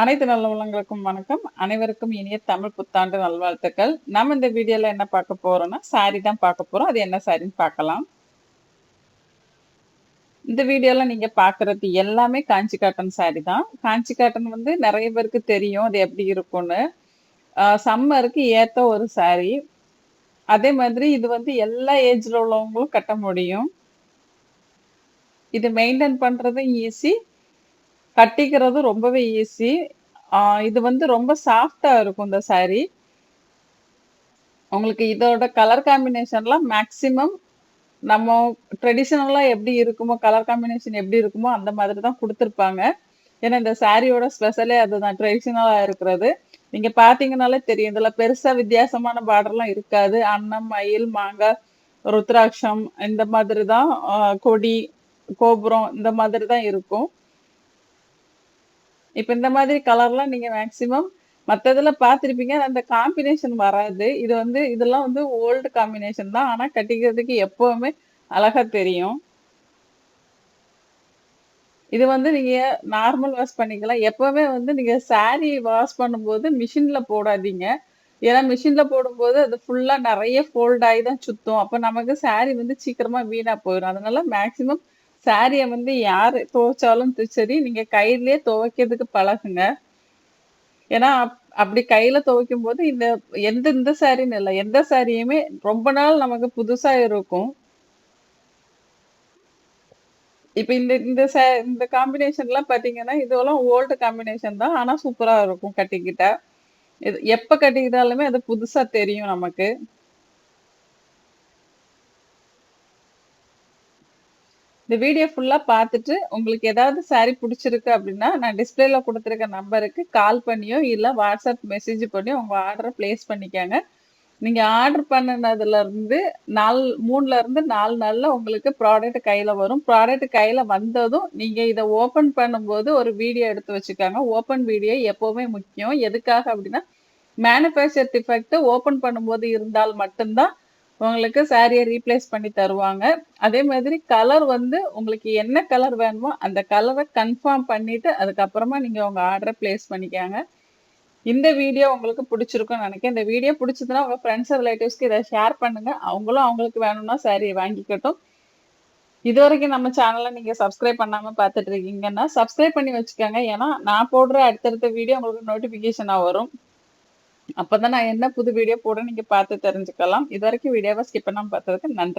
அனைத்து நல்ல உள்ளங்களுக்கும் வணக்கம். அனைவருக்கும் இனிய தமிழ் புத்தாண்டு நல்வாழ்த்துக்கள். நம்ம இந்த வீடியோல என்ன பார்க்க போறோம்னா சாரி தான் பார்க்க போறோம். அது என்ன சாரின்னு பார்க்கலாம். இந்த வீடியோல நீங்க பாக்குறது எல்லாமே காஞ்சி காட்டன் சாரி தான். காஞ்சி காட்டன் வந்து நிறைய பேருக்கு தெரியும் அது எப்படி இருக்கும்னு. சம்மருக்கு ஏத்த ஒரு சாரி அதே மாதிரி இது வந்து எல்லா ஏஜ்ல உள்ளவங்களும் கட்ட முடியும். இது மெயின்டைன் பண்றதும் ஈஸி கட்டிக்கிறது ரொம்பவே ஈஸி இது வந்து ரொம்ப சாஃப்டா இருக்கும் இந்த சாரி உங்களுக்கு இதோட கலர் காம்பினேஷன்லாம் மேக்சிமம் நம்ம ட்ரெடிஷ்னலாக எப்படி இருக்குமோ கலர் காம்பினேஷன் எப்படி இருக்குமோ அந்த மாதிரி தான் கொடுத்துருப்பாங்க. ஏன்னா இந்த சாரியோட ஸ்பெஷலே அதுதான் ட்ரெடிஷ்னலாக இருக்கிறது. நீங்கள் பார்த்தீங்கனாலே தெரியும் இதில் பெருசாக வித்தியாசமான பார்டர்லாம் இருக்காது. அன்னம் மயில் மாங்காய் ருத்ராட்சம் இந்த மாதிரி தான் கொடி கோபுரம் இந்த மாதிரி தான் இருக்கும். இப்ப இந்த மாதிரி கலர்லாம் நீங்க மேக்ஸிமம் மத்த பார்த்துருப்பீங்க. அந்த காம்பினேஷன் வராது. இது வந்து இதெல்லாம் வந்து ஓல்டு காம்பினேஷன் தான். ஆனா கட்டிக்கிறதுக்கு எப்பவுமே அழகா தெரியும். இது வந்து நீங்க நார்மல் வாஷ் பண்ணிக்கலாம். எப்பவுமே வந்து நீங்க சாரீ வாஷ் பண்ணும்போது மிஷின்ல போடாதீங்க. ஏன்னா மிஷின்ல போடும்போது அது ஃபுல்லா நிறைய ஃபோல்ட் ஆகி தான் சுத்தும். அப்போ நமக்கு சாரீ வந்து சீக்கிரமா வீணா போயிடும் அதனால மேக்ஸிமம் சாரிய வந்து யாரு துவைச்சாலும் சரி நீங்க கையிலேயே துவைக்கிறதுக்கு பழகுங்க. ஏன்னா அப்படி கையில துவைக்கும் போது இந்த எந்த இந்த சாரின்னு இல்லை எந்த சாரியுமே ரொம்ப நாள் நமக்கு புதுசா இருக்கும். இப்ப இந்த இந்த இந்த காம்பினேஷன் எல்லாம் பாத்தீங்கன்னா இதெல்லாம் ஓல்டு காம்பினேஷன் தான். ஆனா சூப்பரா இருக்கும் கட்டிக்கிட்டா இது எப்ப கட்டிக்கிட்டாலுமே அது புதுசா தெரியும் நமக்கு. இந்த வீடியோ ஃபுல்லாக பார்த்துட்டு உங்களுக்கு ஏதாவது சாரி பிடிச்சிருக்கு அப்படின்னா நான் டிஸ்பிளேல கொடுத்துருக்க நம்பருக்கு கால் பண்ணியோ இல்லை வாட்ஸ்அப் மெசேஜ் பண்ணியோ உங்கள் ஆர்டரை பிளேஸ் பண்ணிக்கோங்க. நீங்கள் ஆர்டர் பண்ணினதுல இருந்து நாலு மூணுல இருந்து நாலு நாளில் உங்களுக்கு ப்ராடக்ட் கையில் வரும். ப்ராடக்ட் கையில் வந்ததும் நீங்கள் இதை ஓப்பன் பண்ணும்போது ஒரு வீடியோ எடுத்து வச்சுக்காங்க. ஓப்பன் வீடியோ எப்போவுமே முக்கியம். எதுக்காக அப்படின்னா மேனுஃபேக்சர் டிஃபெக்ட் ஓப்பன் பண்ணும்போது இருந்தால் மட்டும்தான் உங்களுக்கு சாரியை ரீப்ளேஸ் பண்ணி தருவாங்க. அதே மாதிரி கலர் வந்து உங்களுக்கு என்ன கலர் வேணுமோ அந்த கலரை கன்ஃபார்ம் பண்ணிட்டு அதுக்கப்புறமா நீங்கள் உங்கள் ஆர்டரை பிளேஸ் பண்ணிக்காங்க. இந்த வீடியோ உங்களுக்கு பிடிச்சிருக்கும்னு நினைக்கிறேன். இந்த வீடியோ பிடிச்சதுன்னா உங்கள் ஃப்ரெண்ட்ஸ் ரிலேட்டிவ்ஸ்க்கு இதை ஷேர் பண்ணுங்கள் அவங்களும் அவங்களுக்கு வேணும்னா சாரியை வாங்கிக்கட்டும். இது வரைக்கும் நம்ம சேனலை நீங்கள் சப்ஸ்கிரைப் பண்ணாமல் பார்த்துட்டு இருக்கீங்கன்னா சப்ஸ்கிரைப் பண்ணி வச்சுக்கோங்க. ஏன்னா நான் போடுற அடுத்தடுத்த வீடியோ உங்களுக்கு நோட்டிஃபிகேஷனாக வரும். அப்பதான் நான் என்ன புது வீடியோ போட நீங்க பார்த்து தெரிஞ்சுக்கலாம். இது வரைக்கும் வீடியோவை ஸ்கிப் பண்ணாம பார்த்ததுக்கு நன்றி.